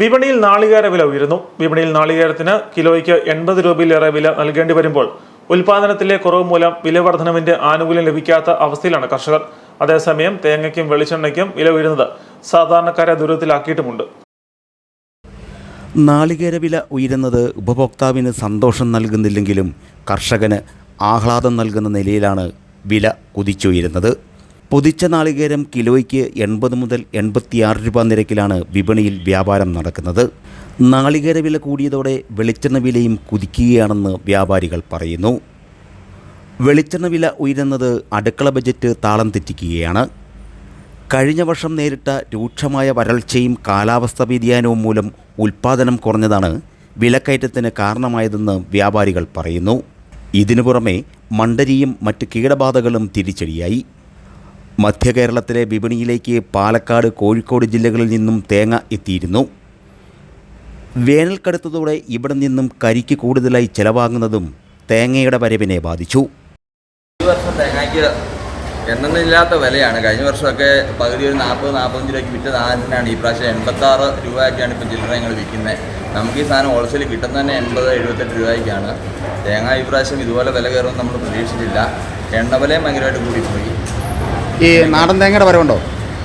വിപണിയിൽ നാളികേര വില ഉയരുന്നു. വിപണിയിൽ നാളികേരത്തിന് കിലോയ്ക്ക് എൺപത് രൂപയിലേറെ വില നൽകേണ്ടി വരുമ്പോൾ ഉൽപാദനത്തിലെ കുറവ് മൂലം വില വർധനവിന്റെ ആനുകൂല്യം ലഭിക്കാത്ത അവസ്ഥയിലാണ് കർഷകർ. അതേസമയം തേങ്ങയ്ക്കും വെളിച്ചെണ്ണയ്ക്കും വില ഉയരുന്നത് സാധാരണക്കാരെ ദുരിതത്തിലാക്കിയിട്ടുമുണ്ട്. നാളികേര വില ഉയരുന്നത് ഉപഭോക്താവിന് സന്തോഷം നൽകുന്നില്ലെങ്കിലും കർഷകന് ആഹ്ലാദം നൽകുന്ന നിലയിലാണ് വില കുതിച്ചുയരുന്നത്. പൊതിച്ച നാളികേരം കിലോയ്ക്ക് എൺപത് മുതൽ എൺപത്തിയാറ് രൂപ നിരക്കിലാണ് വിപണിയിൽ വ്യാപാരം നടക്കുന്നത്. നാളികേര വില കൂടിയതോടെ വെളിച്ചെണ്ണ വിലയും കുതിക്കുകയാണെന്ന് വ്യാപാരികൾ പറയുന്നു. വെളിച്ചെണ്ണ വില ഉയരുന്നത് അടുക്കള ബജറ്റ് താളം തെറ്റിക്കുകയാണ്. കഴിഞ്ഞ വർഷം നേരിട്ട രൂക്ഷമായ വരൾച്ചയും കാലാവസ്ഥാ വ്യതിയാനവും മൂലം ഉൽപ്പാദനം കുറഞ്ഞതാണ് വിലക്കയറ്റത്തിന് കാരണമായതെന്ന് വ്യാപാരികൾ പറയുന്നു. ഇതിനു പുറമെ മണ്ടരിയും മറ്റ് കീടബാധകളും തിരിച്ചടിയായി. മധ്യ കേരളത്തിലെ വിപണിയിലേക്ക് പാലക്കാട് കോഴിക്കോട് ജില്ലകളിൽ നിന്നും തേങ്ങ എത്തിയിരുന്നു. വേനൽ കടുത്തതോടെ ഇവിടെ നിന്നും കരിക്ക് കൂടുതലായി ചെലവാകുന്നതും തേങ്ങയുടെ വരവിനെ ബാധിച്ചു. ഈ വർഷം തേങ്ങയ്ക്ക് എന്നില്ലാത്ത വിലയാണ്. കഴിഞ്ഞ വർഷമൊക്കെ പകുതി ഒരു നാൽപ്പത് നാൽപ്പത്തഞ്ച് രൂപയ്ക്ക് വിറ്റ സാധനത്തിനാണ് ഈ പ്രാവശ്യം എൺപത്താറ് രൂപയൊക്കെയാണ് ഇപ്പം ചില്ലറ ഞങ്ങൾ വിൽക്കുന്നത്. നമുക്ക് ഈ സാധനം ഹോൾസെയിൽ കിട്ടുന്ന തന്നെ എൺപത് എഴുപത്തെട്ട് രൂപയ്ക്കാണ്. തേങ്ങ ഈ പ്രാവശ്യം ഇതുപോലെ വില കയറുമെന്ന് നമ്മൾ പ്രതീക്ഷിച്ചില്ല എണ്ണ വിലയും ഭയങ്കരമായിട്ട് കൂടിപ്പോയി. ഈ നാടൻ തേങ്ങയുടെ വരവുണ്ടോ?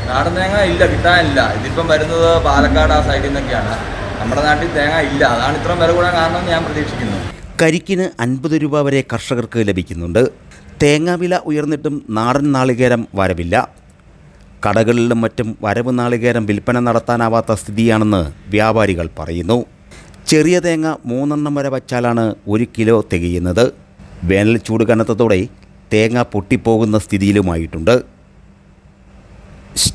നാടൻ തേങ്ങ ഇല്ല കിട്ടാനില്ല. ഇതിപ്പം വരുന്നത് പാലക്കാട് ആ സൈഡിൽ നിന്നൊക്കെയാണ് നമ്മുടെ നാട്ടിൽ തേങ്ങ ഇല്ല. അതാണ് ഇത്രയും വില കൂടാൻ കാരണം ഞാൻ പ്രതീക്ഷിക്കുന്നു. കരിക്കിന് അൻപത് രൂപ വരെ കർഷകർക്ക് ലഭിക്കുന്നുണ്ട്. തേങ്ങാവില ഉയർന്നിട്ടും നാടൻ നാളികേരം വരവില്ല. കടകളിലും മറ്റും വരവ് നാളികേരം വിൽപ്പന നടത്താനാവാത്ത സ്ഥിതിയാണെന്ന് വ്യാപാരികൾ പറയുന്നു. ചെറിയ തേങ്ങ മൂന്നെണ്ണം വരെ വച്ചാലാണ് ഒരു കിലോ തികയുന്നത്. വേനൽ ചൂട് കനത്തതോടെ തേങ്ങ പൊട്ടിപ്പോകുന്ന സ്ഥിതിയിലുമായിട്ടുണ്ട്.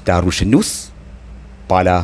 Star Vision Pala